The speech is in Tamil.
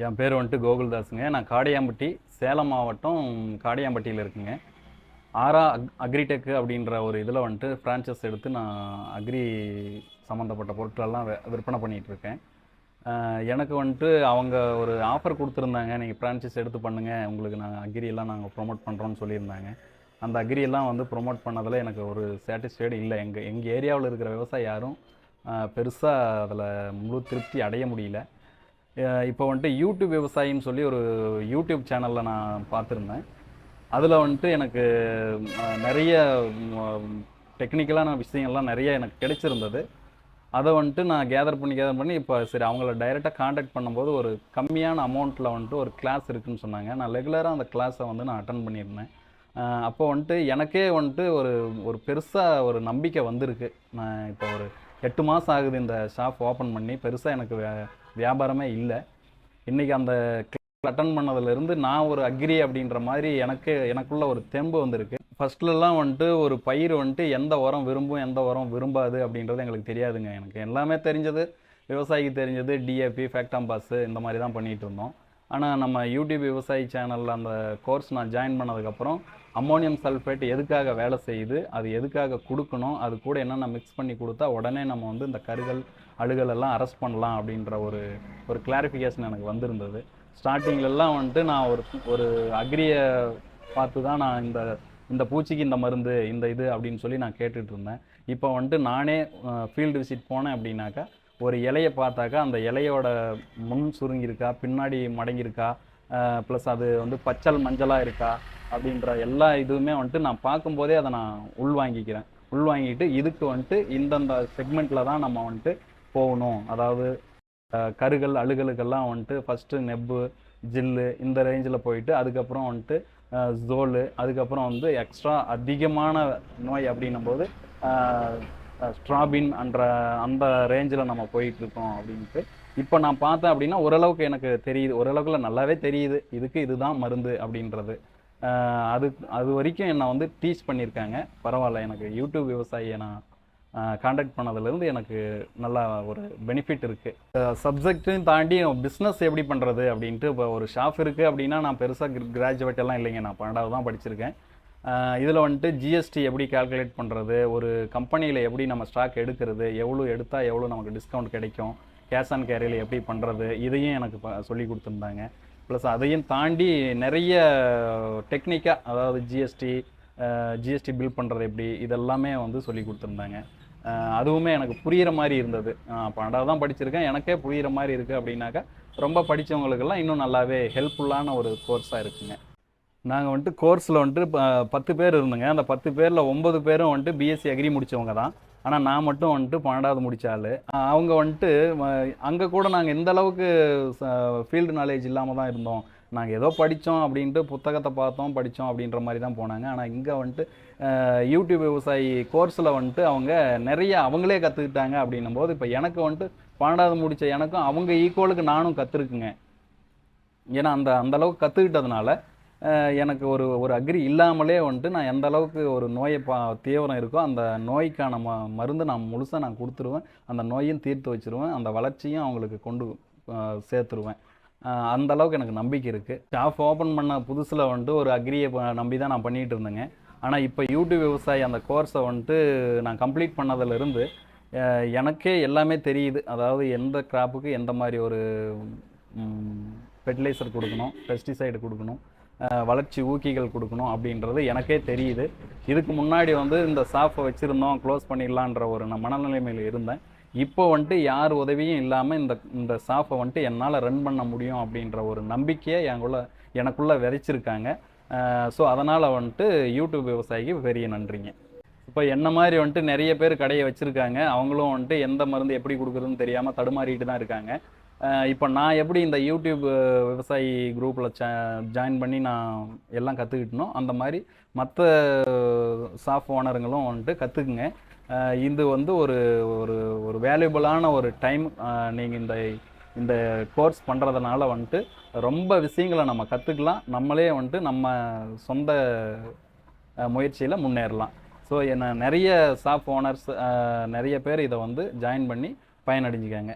என் பேர் வந்துட்டு கோகுல்தாஸுங்க. நான் காடையாம்பட்டி சேலம் மாவட்டம் காடையாம்பட்டியில் இருக்குங்க. ஆரா அக் அக்ரிடெக் அப்படின்ற ஒரு இதில் வந்துட்டு ஃப்ரான்ச்சைஸ் எடுத்து நான் அக்ரி சம்மந்தப்பட்ட பொருட்களெல்லாம் விற்பனை பண்ணிகிட்ருக்கேன் எனக்கு வந்துட்டு அவங்க ஒரு ஆஃபர் கொடுத்துருந்தாங்க. நீங்கள் ஃப்ரான்ச்சைஸ் எடுத்து பண்ணுங்கள் உங்களுக்கு நாங்கள் அக்ரியெல்லாம் நாங்கள் ப்ரொமோட் பண்ணுறோன்னு சொல்லியிருந்தாங்க. அந்த அக்ரியெல்லாம் வந்து ப்ரொமோட் பண்ணதில் எனக்கு ஒரு சாட்டிஸ்ஃபைடு இல்லை. எங்கள் எங்கள் ஏரியாவில் இருக்கிற விவசாயி யாரும் பெருசாக அதில் முழு திருப்தி அடைய முடியல. இப்போ வந்துட்டு யூடியூப் விவசாயின்னு சொல்லி ஒரு யூடியூப் சேனலில் நான் பார்த்துருந்தேன். அதில் வந்துட்டு எனக்கு நிறைய டெக்னிக்கலான விஷயங்கள்லாம் நிறைய எனக்கு கிடைச்சிருந்தது. அதை வந்துட்டு நான் கேதர் பண்ணி கேதர் பண்ணி இப்போ சரி அவங்கள டைரெக்டாக காண்டாக்ட் பண்ணும்போது ஒரு கம்மியான அமௌண்ட்டில் வந்துட்டு ஒரு கிளாஸ் இருக்குதுன்னு சொன்னாங்க. நான் ரெகுலராக அந்த கிளாஸை வந்து நான் அட்டன் பண்ணியிருந்தேன். அப்போ வந்துட்டு எனக்கே வந்துட்டு ஒரு ஒரு பெருசாக ஒரு நம்பிக்கை வந்திருக்கு. நான் இப்போ ஒரு எட்டு மாதம் ஆகுது இந்த ஷாப் ஓப்பன் பண்ணி பெருசாக எனக்கு வியாபாரமே இல்லை. இன்றைக்கி அந்த அட்டன் பண்ணதுலேருந்து நான் ஒரு அக்ரி அப்படின்ற மாதிரி எனக்கு எனக்குள்ள ஒரு தெம்பு வந்திருக்கு. ஃபர்ஸ்ட்லலாம் வந்துட்டு ஒரு பயிர் வந்துட்டு எந்த உரம் விரும்பும் எந்த உரம் விரும்பாது அப்படின்றது எங்களுக்கு தெரியாதுங்க. எனக்கு எல்லாமே தெரிஞ்சது. விவசாயிக்கு தெரிஞ்சது டிஏபி ஃபேக்டாம்பாஸு இந்த மாதிரி தான் பண்ணிகிட்டு இருந்தோம். ஆனால் நம்ம யூடியூப் விவசாயி சேனலில் அந்த கோர்ஸ் நான் ஜாயின் பண்ணதுக்கப்புறம் அம்மோனியம் சல்ஃபேட் எதுக்காக வேலை செய்யுது அது எதுக்காக கொடுக்கணும் அது கூட என்னென்ன மிக்ஸ் பண்ணி கொடுத்தா உடனே நம்ம வந்து இந்த கருகள் அழுகலெல்லாம் அரெஸ்ட் பண்ணலாம் அப்படின்ற ஒரு ஒரு கிளாரிஃபிகேஷன் எனக்கு வந்திருந்தது. ஸ்டார்டிங்லலாம் வந்துட்டு நான் ஒரு ஒரு அக்ரியை பார்த்து தான் நான் இந்த இந்த பூச்சிக்கு இந்த மருந்து இந்த இது அப்படின்னு சொல்லி நான் கேட்டுட்டு இருந்தேன் இப்போ வந்துட்டு நானே ஃபீல்டு விசிட் போனேன் அப்படின்னாக்கா ஒரு இலையை பார்த்தாக்கா அந்த இலையோட முன் சுருங்கியிருக்கா பின்னாடி மடங்கியிருக்கா ப்ளஸ் அது வந்து பச்சல் மஞ்சளாக இருக்கா அப்படின்ற எல்லா இதுவுமே வந்துட்டு நான் பார்க்கும்போதே அதை நான் உள்வாங்கிக்கிறேன். உள்வாங்கிட்டு இதுக்கு வந்துட்டு இந்தந்த செக்மெண்ட்டில் தான் நம்ம வந்துட்டு போகணும். அதாவது கருகல் கருகள் அழுகலுக்கெல்லாம் வந்துட்டு ஃபஸ்ட்டு நெப்பு ஜில்லு இந்த ரேஞ்சில் போயிட்டு அதுக்கப்புறம் வந்துட்டு ஜோலு அதுக்கப்புறம் வந்து எக்ஸ்ட்ரா அதிகமான நோய் அப்படின்னும் போது ஸ்ட்ராபின் என்ற அந்த ரேஞ்சில் நம்ம போயிட்டு இருக்கோம் அப்படின்ட்டு. இப்போ நான் பார்த்தேன் அப்படின்னா ஓரளவுக்கு எனக்கு தெரியுது. ஓரளவுக்குல நல்லாவே தெரியுது. இதுக்கு இதுதான் மருந்து அப்படின்றது. அது அது வரைக்கும் என்னை வந்து டீச் பண்ணியிருக்காங்க. பரவாயில்ல எனக்கு யூடியூப் விவசாயியை நான் காண்டாக்ட் பண்ணதுலேருந்து எனக்கு நல்லா ஒரு பெனிஃபிட் இருக்குது சப்ஜெக்ட்டையும் தாண்டி பிஸ்னஸ் எப்படி பண்ணுறது அப்படின்ட்டு இப்போ ஒரு ஷாப் இருக்குது அப்படின்னா நான் பெருசாக கிராஜுவேட் எல்லாம் இல்லைங்க. நான் பன்னெண்டாவது தான் படிச்சிருக்கேன். இதில் வந்துட்டு ஜிஎஸ்டி எப்படி கால்குலேட் பண்ணுறது ஒரு கம்பெனியில் எப்படி நம்ம ஸ்டாக் எடுக்கிறது எவ்வளோ எடுத்தால் எவ்வளோ நமக்கு டிஸ்கவுண்ட் கிடைக்கும் கேஷ் ஆன் கேரியில் எப்படி பண்ணுறது இதையும் எனக்கு ப- சொல்லி கொடுத்துருந்தாங்க. ப்ளஸ் அதையும் தாண்டி நிறைய டெக்னிக்காக அதாவது ஜிஎஸ்டி ஜிஎஸ்டி பில் பண்ணுறது எப்படி இதெல்லாமே வந்து சொல்லி கொடுத்துருந்தாங்க. அதுவுமே எனக்கு புரிகிற மாதிரி இருந்தது. நான் பன்னெண்டாவது தான் படிச்சிருக்கேன். எனக்கே புரிகிற மாதிரி இருக்குது அப்படின்னாக்கா ரொம்ப படித்தவங்களுக்கெல்லாம் இன்னும் நல்லாவே ஹெல்ப்ஃபுல்லான ஒரு கோர்ஸாக இருக்குங்க. நாங்கள் வந்துட்டு கோர்ஸில் வந்துட்டு ப- பத்து பேர் இருந்தோங்க. அந்த பத்து பேரில் ஒம்பது பேரும் வந்துட்டு பிஎஸ்சி அக்ரி முடித்தவங்க தான். ஆனால் நான் மட்டும் வந்துட்டு பன்னெண்டாவது முடித்தாள் அவங்க வந்துட்டு அங்கே கூட நாங்கள் எந்த அளவுக்கு ஃபீல்டு நாலேஜ் இல்லாமல் தான் இருந்தோம். நாங்கள் ஏதோ படித்தோம் அப்படின்ட்டு புத்தகத்தை பார்த்தோம் படித்தோம் அப்படின்ற மாதிரி தான் போனாங்க. ஆனால் இங்கே வந்துட்டு யூடியூப் விவசாயி கோர்ஸில் வந்துட்டு அவங்க நிறைய அவங்களே கற்றுக்கிட்டாங்க அப்படின்னும் போது இப்போ எனக்கு வந்துட்டு பன்னெண்டாவது முடித்த எனக்கும் அவங்க ஈக்குவலுக்கு நானும் கற்றுருக்குங்க ஏன்னா அந்த அந்த அளவுக்கு கற்றுக்கிட்டதுனால எனக்கு ஒரு ஒரு அக்ரி இல்லாமலே வந்துட்டு நான் எந்த அளவுக்கு ஒரு நோயை பா தீவிரம் இருக்கோ அந்த நோய்க்கான ம மருந்து நான் முழுசாக நான் கொடுத்துருவேன். அந்த நோயும் தீர்த்து வச்சிருவேன். அந்த வளர்ச்சியும் அவங்களுக்கு கொண்டு சேர்த்துருவேன். அந்த அளவுக்கு எனக்கு நம்பிக்கை இருக்குது ஷாப் ஓப்பன் பண்ண புதுசில் வந்துட்டு ஒரு அக்ரியை நம்பி தான் நான் பண்ணிகிட்டு இருந்தேங்க. ஆனால் இப்போ யூடியூப் விவசாயி அந்த கோர்ஸை வந்துட்டு நான் கம்ப்ளீட் பண்ணதிலிருந்து எனக்கே எல்லாமே தெரியுது. அதாவது எந்த கிராப்புக்கு எந்த மாதிரி ஒரு ஃபெர்டிலைசர் கொடுக்கணும் பெஸ்டிசைடு கொடுக்கணும். வளர்ச்சி ஊக்கிகள் கொடுக்கணும் அப்படின்றது எனக்கே தெரியுது. இதுக்கு முன்னாடி வந்து இந்த ஸ்டாஃபை வச்சுருந்தோம் க்ளோஸ் பண்ணிடலான்ற ஒரு நான் மனநிலைமையில் இருந்தேன். இப்போ வந்துட்டு யார் உதவியும் இல்லாமல் இந்த இந்த ஸ்டாஃபை வந்துட்டு என்னால் ரன் பண்ண முடியும் அப்படின்ற ஒரு நம்பிக்கையை எனக்குள்ள எனக்குள்ளே விதைச்சிருக்காங்க. ஸோ அதனால் வந்துட்டு யூடியூப் விவசாயிக்கு பெரிய நன்றிங்க. இப்போ என்ன மாதிரி வந்துட்டு நிறைய பேர் கடையை வச்சுருக்காங்க. அவங்களும் வந்துட்டு எந்த மருந்து எப்படி கொடுக்குறதுன்னு தெரியாமல் தடுமாறிட்டு தான் இருக்காங்க. இப்போ நான் எப்படி இந்த யூடியூப் விவசாயி குரூப்பில் ஜாயின் பண்ணி நான் எல்லாம் கற்றுக்கிட்டனோ அந்த மாதிரி மற்ற ஸ்டாஃப் ஓனருங்களும் வந்துட்டு கற்றுக்குங்க இது வந்து ஒரு ஒரு ஒரு வேல்யூபிளான ஒரு டைம் நீங்கள் இந்த இந்த கோர்ஸ் பண்ணுறதுனால வந்துட்டு ரொம்ப விஷயங்களை நம்ம கற்றுக்கலாம் நம்மளே வந்துட்டு நம்ம சொந்த முயற்சியில் முன்னேறலாம். ஸோ என்ன நிறைய ஸ்டாஃப் ஓனர்ஸ் நிறைய பேர் இதை வந்து ஜாயின் பண்ணி பயனடைஞ்சுக்காங்க.